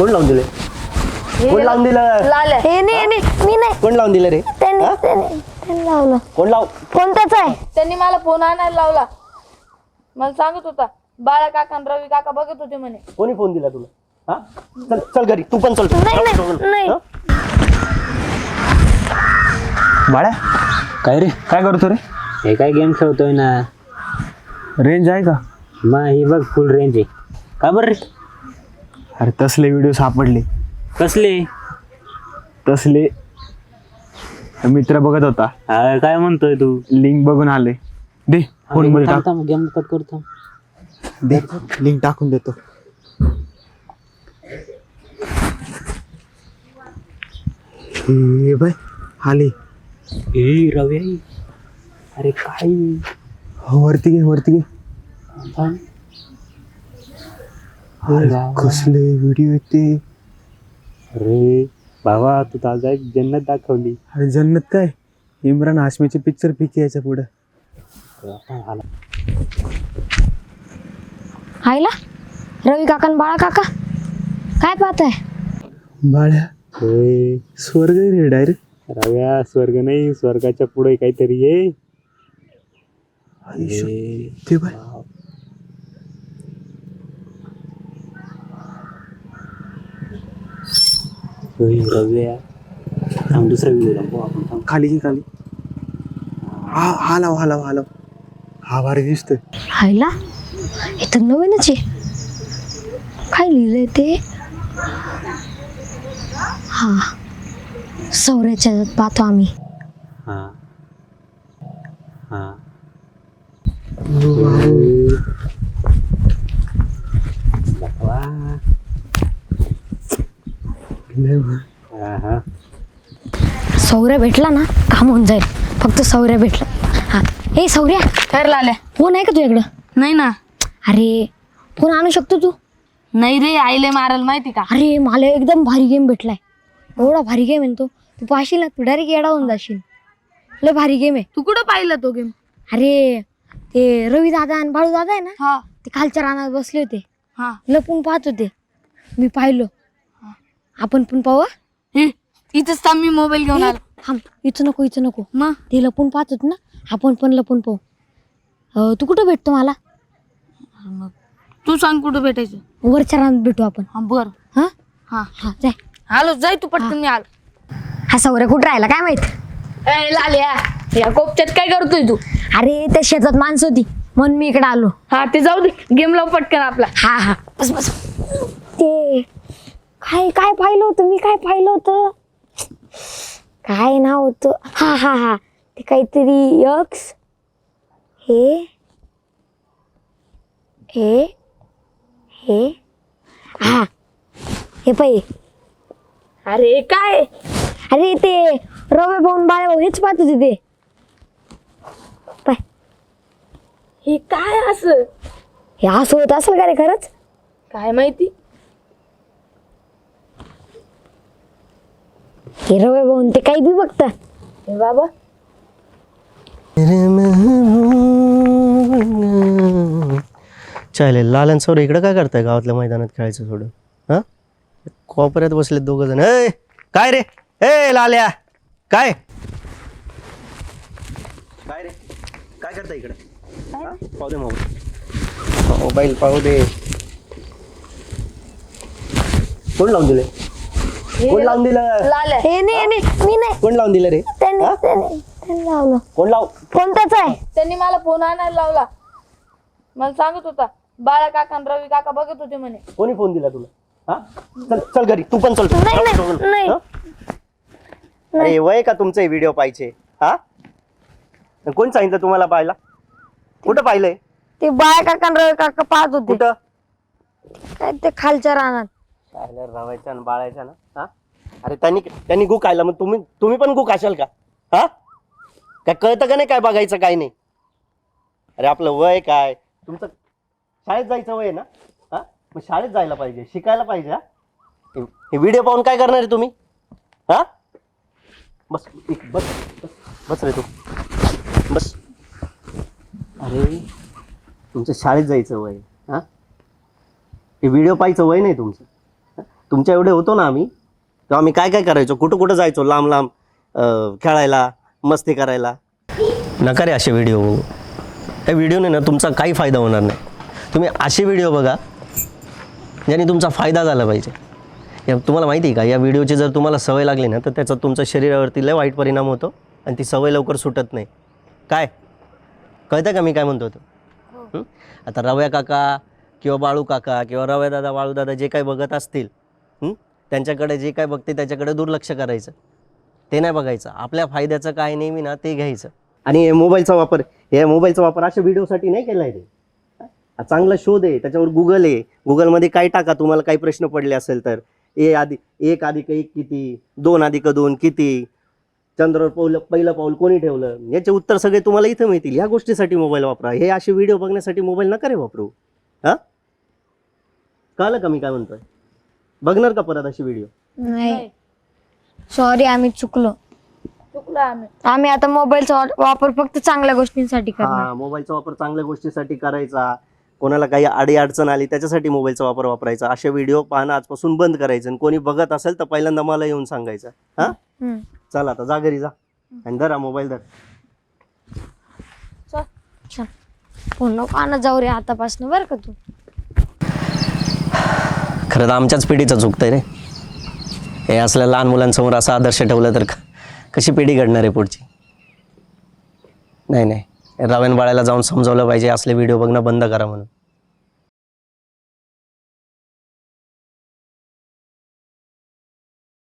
कोण लावून दिले कोण लावून दिलं लाल आहे. हे नाही नाही मी नाही. कोण लावून दिलं रे? त्यांनी हा? त्यांनी त्यांनी लावलं. कोण लाव? कोणताच आहे. त्यांनी मला फोन आणायला लावला. मला सांगत होता बाळा काका आणि रवी काका बघत होते म्हणे. कोणी फोन दिला तुला? हा? चल चल घरी तू पण चल. नाही नाही नाही. हा? बाळ्या काय रे? काय करतो रे? हे काय गेम खेळतोय ना? रेंज आहे का? मग ही बघ फुल रेंज आहे. का बरं रे? अरे तसले व्हिडिओ सापडले. कसले? तसले मित्र बघत होता. काय म्हणतोय तू? लिंक बघून आले. दे फोनमध्ये टाक. गेम कट करतो दे लिंक टाकून देतो. हे बाय आले. ए रवी. अरे काय? हो, वरती घे वरती घे. थांब. अरे, कसले व्हिडिओ येते? अरे बाबा तू ताजा एक जन्नत दाखवली. अरे जन्नत काय? इम्रान हाशमीचे पिक्चर पिक यायच्या पुढे. आला. आईला? रवी काका आणि बाळा काका? काय पाहताय? बाळ्या होय. स्वर्ग रे डायरेक्ट रव्या स्वर्ग नाही स्वर्गाच्या पुढे काहीतरी ये ते बाय होय रव्या थांब दुसरा व्हिडिओ दाखव आपण थांब. खाली घे खाली. हा हा लाव हा लाव हा लाव. हा भारी दिसतोय. आईला हे तर नवीनच आहे. काय लिहिलंय ते? हा. सौऱ्याच्या ह्याच्यात पाहतो आम्ही. हा. हा दाखवा हा हा सौर्या भेटला ना काम होऊन जाईल. फक्त सौर्या भेटला. हा. ए सौर्या. तर लाल्या फोन आहे का तुझ्याकडं? नाही ना. अरे फोन आणू शकतो तू? नाही रे आईले मारायला माहिती का? अरे मला एकदम भारी गेम भेटलाय. एवढा भारी गेम आहे ना तो. तू पाहशील ना तू डायरेक्ट येडा होऊन जाशील. लय भारी गेम आहे. तू कुठं पाहिला तो गेम अरे ते रवी दादा आणि बाळू दादा आहे ना हा. ते खालच्या रानात बसले होते. हा. लपून पाहत होते. मी पाहिलं. आपण पण पाहू हा? हे इथंच थांब मी मोबाईल घेऊन आलो. थांब इथं नको इथं नको. मग ते लपून पाहत होत ना आपण पण लपून पाहू. अं, तू कुठं भेटतो मला? मग तू सांग कुठं भेटायचं. वरच्या रानात भेटू आपण. हा बर. हा? हा. हा जाय. आलो जाय तू पटकन मी आलो. हा सौर्य कुठं राहिला काय माहीत? ए लाल्या या कोपच्यात काय करतोय तू? अरे त्या शेतात माणसं होती म्हणून मी इकडे आलो. हा ते जाऊ दे गेम लाव पटकन आपला. हा हा. बस बस. ते काय काय पाहिलं होतं? मी काय पाहिलं होतं? काय नाव होतं? हा हा हा. ते काहीतरी यक्स हे. हे. हे. हा. हे पाहिजे अरे काय? अरे ते रवे भाऊन बाळे भाऊ हेच पाहत होते ते. पाय हे काय असं? हे असं होत असेल का रे खरंच? काय माहिती? हे भाऊन ते काही बी बघता हे बाबा. चालेल लालन सौर इकडं काय करताय गावातल्या मैदानात खेळायचं सोडून हा? कोपऱ्यात बसले दोघ जण. ए काय रे? ए लाल्या. काय? काय रे? काय करताय इकडं? हा? पाहू दे मोबाईल. मोबाईल पाहू दे. कोण लावून दिले कोण लावून दिलं? लाल आहे. हे नाही नाही. मी नाही. कोण लावून दिलं रे? त्यांनी हा? त्यांनी त्यांनी लावलं. कोण लाव? कोणताच आहे. त्यांनी मला फोन आणायला लावला. मला सांगत होता बाळा काका आणि रवी काका बघत होते म्हणे. कोणी फोन दिला तुला? हा? चल चल घरी. तू पण चल. नाही, नाही, नाही. हा? अरे वय का तुमचे व्हिडिओ पाहिजे हा? कोण सांगितलं तुम्हाला पाहायला? कुठं पाहिलंय? ते बाय काका आणि रवी काका पाहत होते. कुठं? काय ते खालच्या रानात. पाहिलं रवायचं आणि बाळायचं ना? हा? अरे त्यांनी त्यांनी गु खायला. मग तुम्ही तुम्ही पण गु खाशाल का? हा? काय कळतं का नाही काय बघायचं काय नाही? अरे आपलं वय काय? तुमचं शाळेत जायचं वय आहे ना? हा? मग शाळेत जायला पाहिजे शिकायला पाहिजे हा? हे- हे व्हिडिओ पाहून काय करणार आहे तुम्ही? हा? बस एक- बस बस बस रे तू. बस. अरे तुमचं शाळेत जायचं वय आहे, हा? हे व्हिडिओ पाहायचं वय नाही तुमचं. तुमच्या एवढे होतो ना आम्ही. तेव्हा आम्ही काय काय करायचो? कुठं कुठं जायचो? लांब लांब अं, खेळायला मस्ती करायला. नका रे असे व्हिडिओ बघू. त्या व्हिडिओने ना तुमचा काही फायदा होणार नाही. तुम्ही असे व्हिडिओ बघा ज्याने तुमचा फायदा झाला पाहिजे. या तुम्हाला माहिती आहे का? या व्हिडिओची जर तुम्हाला सवय लागली ना तर त्याचा तुमच्या शरीरावरती लय वाईट परिणाम होतो आणि ती सवय लवकर सुटत नाही. काय? कळतं का मी काय म्हणतो होतो? हं? आता रव्या काका किंवा बाळू काका किंवा रव्या दादा बाळू दादा जे काही बघत असतील हं? त्यांच्याकडे जे काय बघते त्याच्याकडे दुर्लक्ष करायचं. ते नाही बघायचं. आपल्या फायद्याचं काय नेहमी ना ते घ्यायचं. आणि हे मोबाईलचा वापर हे मोबाईलचा वापर अशा व्हिडिओसाठी नाही केला आहे ते चांगला शोध आहे. त्याच्यावर गुगल आहे. गुगलमध्ये काय टाका तुम्हाला काही प्रश्न पडले असेल तर. ए आधी एक अधिक एक किती दोन अधिक दोन किती. चंद्रावर पाऊल पहिलं पाऊल कोणी ठेवलं? याचे उत्तर सगळे तुम्हाला इथं मिळतील. या गोष्टीसाठी मोबाईल वापरा. हे असे व्हिडिओ बघण्यासाठी मोबाईल नका रे वापरू. हां? कळलं का मी काय म्हणतोय? बघणार का परत अशी व्हिडिओ नाही. सॉरी आम्ही चुकलो. चुकलो आम्ही. आम्ही आता मोबाईलचा वापर फक्त चांगल्या गोष्टींसाठी करणार. हा मोबाईलचा वापर चांगल्या गोष्टीसाठी करायचा. कोणाला काही अडी अडचण आली त्याच्यासाठी मोबाईलचा वापर वापरायचा. असे व्हिडिओ पाहणं आजपासून बंद करायचं आणि कोणी बघत असेल तर पहिल्यांदा मला येऊन सांगायचं. हा? हम्म. चल आता जा घरी जा. आणि धरा मोबाईल धर. चल. नको आणत जाऊ रे आतापासून बरं का तू? खरं तर आमच्याच पिढीचं चुकतंय रे. हे असल्या लहान मुलांसमोर असा आदर्श ठेवलं तर कशी पिढी घडणार आहे पुढची? नाही नाही. रावण बाळाला जाऊन समजवलं पाहिजे असले व्हिडिओ बघणं बंद करा म्हणून.